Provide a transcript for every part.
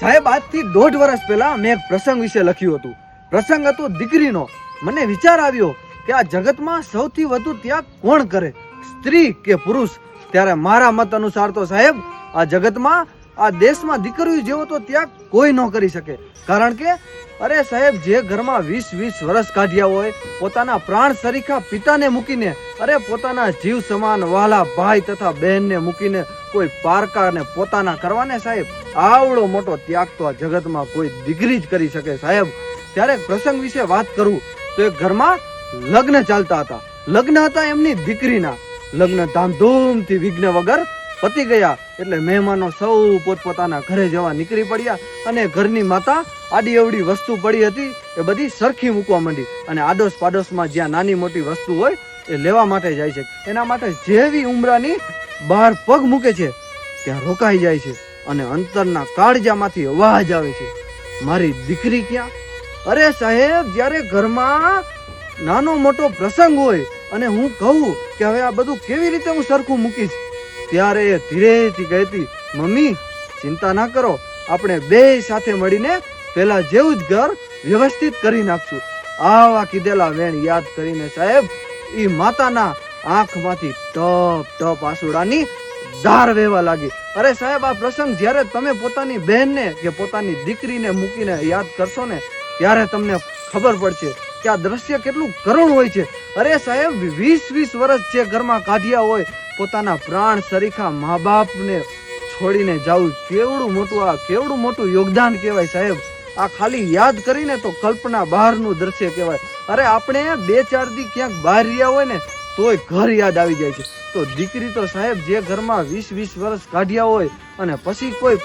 સાહેબ, આજથી દોઢ વર્ષ પહેલા મેં એક પ્રસંગ વિશે લખ્યું હતું. પ્રસંગ હતો દીકરીનો. મને વિચાર આવ્યો કે આ જગતમાં સૌથી વધુ ત્યાગ કોણ કરે? સ્ત્રી કે પુરુષ? ત્યારે મારા મત અનુસાર તો સાહેબ, આ જગતમાં આ દેશમાં દીકરીઓ જેવો તો ત્યાગ કોઈ ન કરી શકે. કારણ કે, અરે સાહેબ, જે ઘરમાં વીસ વીસ વર્ષ કાઢ્યા હોય, પોતાના પ્રાણ સરીખા પિતાને મૂકીને, અરે પોતાના જીવ સમાન વાલા ભાઈ તથા બહેનને મૂકીને કોઈ પારકાને પોતાના કરવાને સાહેબ, આવડો મોટો ત્યાગ તો આ જગતમાં કોઈ દીકરી જ કરી શકે સાહેબ. ત્યારે પ્રસંગ વિશે વાત કરું, તો એક ઘરમાં લગ્ન ચાલતા હતા. લગ્ન હતા એમની દીકરીના. લગ્ન ધામધૂમથી વિઘ્ન વગર પતી ગયા એટલે મહેમાનો સૌ પોતપોતાના ઘરે જવા નીકળી પડ્યા અને ઘરની માતા આડી અવડી વસ્તુ પડી હતી એ બધી સરખી મૂકવા માંડી અને આડોશ પાડોશમાં જ્યાં નાની મોટી વસ્તુ હોય એ લેવા માટે જાય છે. એના માટે જેવી ઉમરાની બહાર પગ મૂકે છે, ત્યાં રોકાઈ જાય છે અને અંતરના કાળજામાંથી અવાજ આવે છે. મારી દીકરી ક્યાં? અરે સાહેબ, જ્યારે ઘરમાં નાનો મોટો પ્રસંગ હોય અને હું કહું કે હવે આ બધું કેવી રીતે હું સરખું મૂકીશ? ત્યારે એ ધીરેથી કહેતી, મમ્મી, ચિંતા ના કરો, આપણે બે સાથે મળીને પેલા જેવું જ ઘર વ્યવસ્થિત કરી નાખશું. આવા કીધેલા વેણ યાદ કરીને સાહેબ એ માતાના આંખમાંથી ટપ ટપ આંસુડાની ધાર વહેવા લાગી. અરે સાહેબ, આ પ્રસંગ જ્યારે તમે પોતાની બહેનને કે પોતાની દીકરીને મૂકીને યાદ કરશો ને, ત્યારે તમને ખબર પડશે. કે આ દ્રશ્ય કેટલું કરુણ હોય છે. અરે સાહેબ, વીસ વીસ વર્ષ જે ઘરમાં કાઢ્યા હોય, પોતાના પ્રાણ સરીખા મા બાપને છોડીને જવું. કેવડું મોટું આ, કેવડું મોટું યોગદાન કહેવાય સાહેબ. આ ખાલી યાદ કરીને તો કલ્પના બહારનું દ્રશ્ય કહેવાય. અરે આપણે બે, ચાર દી ક્યાંક બહાર રહ્યા હોય ને, તોય ઘર યાદ આવી જાય છે. તો દીકરી તો સાહેબ જે ઘરમાં વીસ વીસ વર્ષ કાઢ્યા હોય અને પછી કોઈ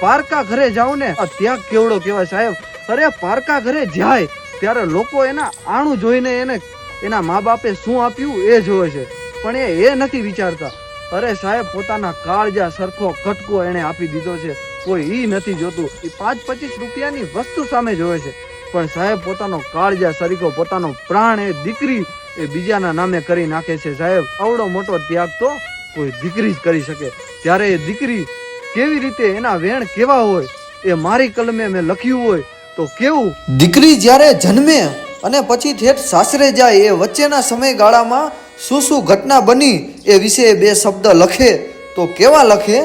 પારકા ઘરે જાઉં ને, આ ત્યાગ કેવડો કહેવાય સાહેબ. અરે પારકા ઘરે જાય. ત્યારે લોકો એના આણું જોઈને એને, એના મા બાપે શું આપ્યું એ જોવે છે. પણ એ એ નથી વિચારતા. અરે સાહેબ, પોતાના કાળજા સરખો કટકો એને આપી દીધો છે. કોઈ ઈ નથી જોતું. એ પાંચ પચીસ રૂપિયાની વસ્તુ સામે જોવે છે. પણ સાહેબ, પોતાનો કાળજા સરીકો પોતાનો પ્રાણ એ દીકરી એ બીજાના નામે કરી નાખે છે. સાહેબ આવડો મોટો ત્યાગ તો કોઈ દીકરી જ કરી શકે. ત્યારે એ દીકરી કેવી રીતે એના વેણ કેવા હોય, એ મારી કલમે મેં લખ્યું હોય તો કેવું? દીકરી જ્યારે જન્મે અને પછી ઠેઠ સાસરે જાય, એ વચ્ચેના સમયગાળામાં શું શું ઘટના બની એ વિશે બે શબ્દ લખે. તો કેવા લખે?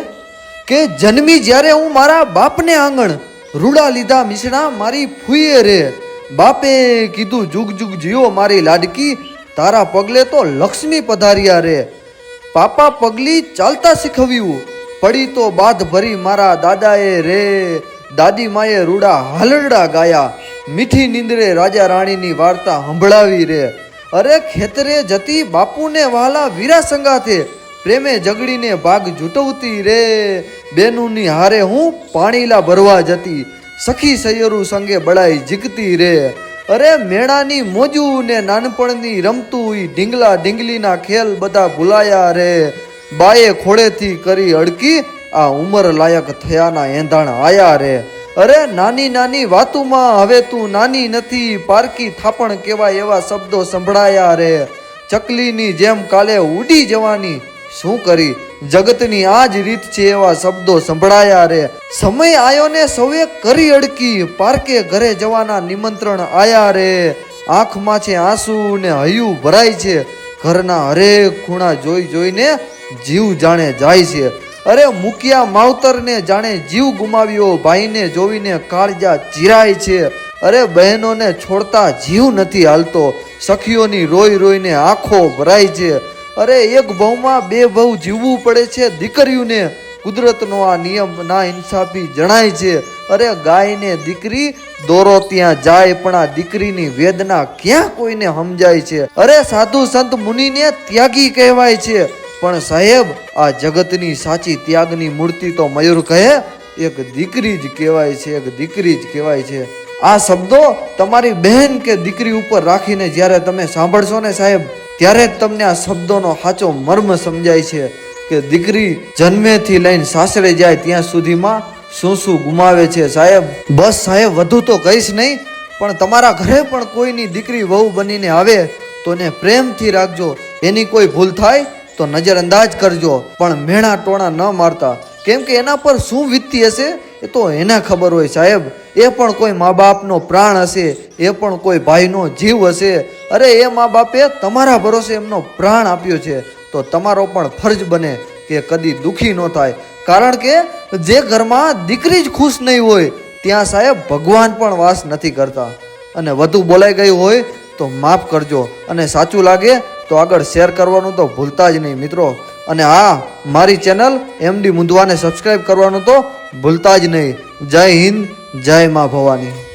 કે જન્મી જ્યારે હું મારા બાપને આંગણ રૂડા લીધા મિશ્રા મારી ફૂઈએ રે. બાપે કીધું, જુગ જુગ જીવો મારી લાડકી, તારા પગલે તો લક્ષ્મી પધાર્યા રે. પાપા પગલી ચાલતા શીખવ્યું, પડી તો બાદ ભરી મારા દાદાએ રે. દાદી માએ રૂડા હાલરડા ગાયા. મીઠી નીંદરે રાજા રાણીની વાર્તા સંભળાવી રે. અરે ખેતરે જતી બાપુને વાલા વીરા સંગાથે પ્રેમે જગડીને ભાગ જૂટવતી રે. બેનુની હારે હું પાણીલા ભરવા જતી, સખી સૈયરું સંગે બળાઈ જીગતી રે. અરે મેળાની મોજું ને નાનપણની રમતું ઈ ઢીંગલા ઢીંગલીના ખેલ બધા ભૂલાયા રે. બાએ ખોળેથી કરી અડકી આ ઉંમર લાયક થયાના એંધાણ આયા રે. અરે, નાની નાની વાતુમાં હવે તું નાની નથી, પારકી થાપણ કેવાય એવા શબ્દો સંભળાયા રે. ચકલીની જેમ કાલે ઉડી જવાની, શું કરી? જગતની આ જ રીત છે એવા શબ્દો સંભળાયા રે. સમય આયો ને સૌએ કરી અડકી, પારકે ઘરે જવાના નિમંત્રણ આયા રે. આંખમાં છે આંસુ ને હૈયું ભરાય છે. ઘરના હરેક ખૂણા જોઈ જોઈને જીવ જાણે જાય છે. અરે મુકિયા માવતરને જાણે જીવ ગુમાવ્યો, ભાઈને જોઈને કાળજા ચીરાય છે. અરે બહેનોને છોડતા જીવ નથી હાલતો, સખીઓની રોઈ રોઈને આંખો ભરાય છે. અરે એક ભવમાં બે ભવ જીવવું પડે છે દીકરીઓને. કુદરતનો આ નિયમ ના ઇન્સાફી જણાય છે. અરે ગાયને દીકરી, દોરો ત્યાં જાય પણ આ દીકરીની વેદના ક્યાં કોઈને સમજાય છે? અરે સાધુ સંત મુનિને ત્યાગી કહેવાય છે. પણ સાહેબ, આ જગતની સાચી ત્યાગની મૂર્તિ તો મયુર કહે, એક દીકરી જ કહેવાય છે, એક દીકરી જ કહેવાય છે. આ શબ્દો તમારી બહેન કે દીકરી ઉપર રાખીને જ્યારે તમે સાંભળશો ને સાહેબ, ત્યારે જ તમને આ શબ્દોનો સાચો મર્મ સમજાય છે કે દીકરી જન્મેથી લઈને સાસરે જાય ત્યાં સુધીમાં શું શું ગુમાવે છે સાહેબ. બસ સાહેબ, વધુ તો કહીશ નહીં, પણ તમારા ઘરે પણ કોઈની દીકરી વહુ બનીને આવે, તો એને પ્રેમથી રાખજો. એની કોઈ ભૂલ થાય તો નજરઅંદાજ કરજો, પણ મેણા ટોણા ન મારતા. કેમ કે એના પર શું વીતતી હશે, એ તો એને ખબર હોય સાહેબ. એ પણ કોઈ મા બાપનો પ્રાણ હશે, એ પણ કોઈ ભાઈનો જીવ હશે. અરે, એ મા બાપે તમારા ભરોસે એમનો પ્રાણ આપ્યો છે. તો તમારો પણ ફરજ બને કે કદી દુખી ન થાય. કારણ કે જે ઘરમાં દીકરી જ ખુશ નહીં હોય, ત્યાં સાહેબ ભગવાન પણ વાસ નથી કરતા. અને વધુ બોલાઈ ગયું હોય, તો માફ કરજો. અને સાચું લાગે તો આગળ શેર કરવાનું તો ભૂલતા જ નહીં મિત્રો. અને હા, મારી ચેનલ એમડી મુંદવાને સબસ્ક્રાઈબ કરવાનું તો ભૂલતા જ નહીં. જય હિન્દ, જય મા ભવાની.